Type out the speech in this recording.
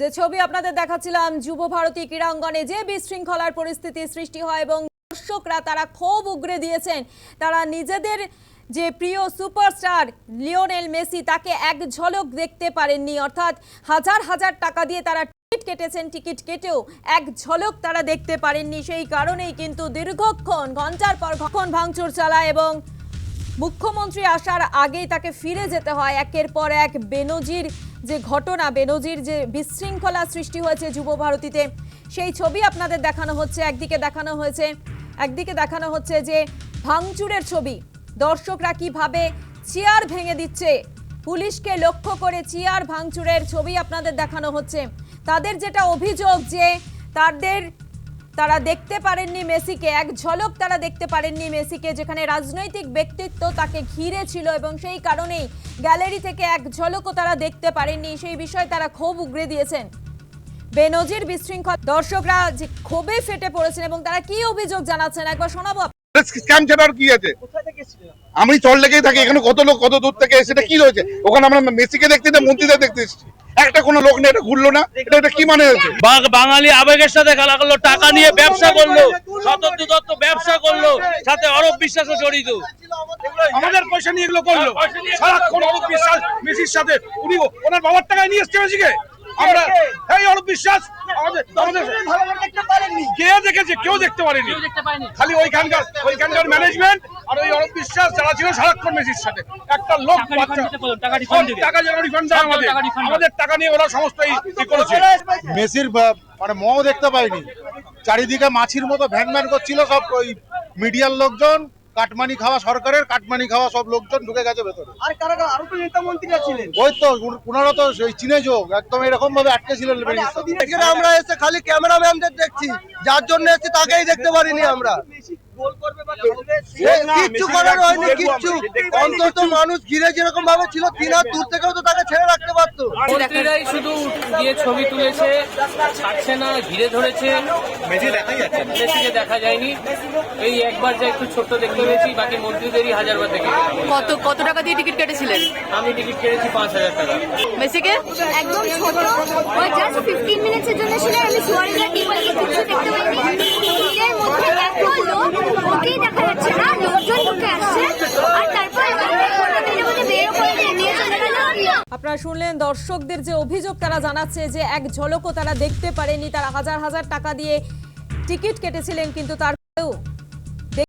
যে ছবি আপনাদের দেখাচ্ছিলাম যুব ভারতী ক্রীড়াঙ্গনে যে বিশৃঙ্খলার পরিস্থিতি সৃষ্টি হয় এবং দর্শকরা তারা ক্ষোভ উগরে দিয়েছেন। তারা নিজেদের যে প্রিয় সুপারস্টার লিওনেল মেসি, তাকে এক ঝলক দেখতে পারেননি। অর্থাৎ হাজার হাজার টাকা দিয়ে তারা টিকিট কেটেছেন, টিকিট কেটেও এক ঝলক তারা দেখতে পারেননি। সেই কারণেই কিন্তু দীর্ঘক্ষণ ঘণ্টার পর ঘন ভাঙচুর চালায় এবং মুখ্যমন্ত্রী আসার আগেই তাকে ফিরে যেতে হয়। একের পর এক বেনজির যে ঘটনা, বেনজির যে বিশৃঙ্খলা সৃষ্টি হয়েছে যুব ভারতীতে, সেই ছবি আপনাদের দেখানো হচ্ছে, একদিকে দেখানো হয়েছে, একদিকে দেখানো হচ্ছে যে ভাঙচুরের ছবি। দর্শকরা কীভাবে চেয়ার ভেঙে দিচ্ছে? পুলিশকে লক্ষ্য করে চেয়ার ভাঙচুরের ছবি আপনাদের দেখানো হচ্ছে। তাদের যেটা অভিযোগ যে তাদের তারা দেখতে পারেননি মেসিকে, এক ঝলক তারা দেখতে পারেননি মেসিকে, যেখানে রাজনৈতিক ব্যক্তিত্ব তাকে ঘিরে ছিল এবং সেই কারণেই গ্যালারি থেকে এক ঝলকও তারা দেখতে পারেননি। সেই বিষয়ে তারা ক্ষোভ উগড়ে দিয়েছেন। বেনজির বিশৃঙ্খল দর্শকরা যে ক্ষোভে ফেটে পড়েছেন এবং তারা কি অভিযোগ জানাচ্ছেন? একবার শোনাবো স্ক্যাম ছাড়া আর কি আছে? আমি চল লেগেই থাকি এখানে কত লোক কত দূর থেকে এসে এটা কি রয়েছে ওখানে আমরা মেসিকে দেখতে না মন্ত্রীদের দেখতে এসেছি। একটা কোনো লোক নেই এটা ঘুরলো না এটা এটা কি মানে হয়েছে? বাঙালি আবেগের সাথে খেলা করল টাকা নিয়ে ব্যবসা করল দত্ত ব্যবসা করল সাথে অরব বিশ্বাসও জড়িত। আমাদের পয়সা। নিয়ে এগুলো করল। সারাক্ষণ অরূপ বিশ্বাস মেসির সাথে। উনি ওনার বাবার টাকায় নিয়ে এসছে মেসিকে। আমরা অরূপ বিশ্বাস কে দেখেছে? কেউ দেখতে পারেনি। খালি ওইখানকার ওইখানকার ম্যানেজমেন্ট আর ওই অরূপ বিশ্বাস যারা ছিল সারাক্ষণ মেসির সাথে। একটা লোক টাকা যেন রিফান্ড দেয় আমাদের। আমাদের টাকা নিয়ে ওরা সমস্ত করেছে। মেসির মানে মও দেখতে পাইনি। চারিদিকে মাছির মতো ভ্যান ভ্যান করছিল সব ওই মিডিয়ার লোকজন। কাটমানি খাওয়া সরকারের কাটমানি খাওয়া সব লোকজন ঢুকে গেছে ভেতরে। আর কারা কারা? আরও তো নেতা মন্ত্রীরা ছিলেন। ওই তো ওনারা উনারা তো সেই চীনে যোগ একদম এরকম ভাবে আটকে ছিলেন এখানে আমরা এসে খালি ক্যামেরাম্যানদের দেখছি যার জন্য এসে তাকেই দেখতে পারিনি আমরা। কিচ্ছু করার হয়নি কিচ্ছু। অন্তত মানুষ ঘিরে যেরকম ভাবে ছিল তিন হাত দূর থেকেও তো তাকে ছেড়ে রাখতে পারতো। মন্ত্রীরাই শুধু গিয়ে ছবি তুলেছে ছাড়ছে না ঘিরে ধরেছে। মেসিকে দেখা যায়নি। এই একবার যা একটু ছোট্ট দেখতে পেয়েছি বাকি মন্ত্রীদেরই হাজারবার দেখে কত কত টাকা দিয়ে টিকিট কেটেছিলেন? আমি টিকিট কেটেছি পাঁচ হাজার টাকা। মেসিকে? একদম ছোট। ওই জাস্ট ফিফটিন মিনিটসের জন্য ছিল আমি সুয়ারেজের টিমে কিছু দেখতে পাইনি। মধ্যে এত লোক ওকেই দেখা যাচ্ছে না লোকজন ঢুকে আসছে আর তারপর মিনিটের মধ্যে বেরো করে দিয়ে নিয়ে চলে গেল আপনারা শুনলেন দর্শকদের যে অভিযোগ, তারা জানাচ্ছে যে এক ঝলকও তারা দেখতে পারেনি। তারা হাজার হাজার টাকা দিয়ে টিকিট কেটেছিলেন, কিন্তু তারপরেও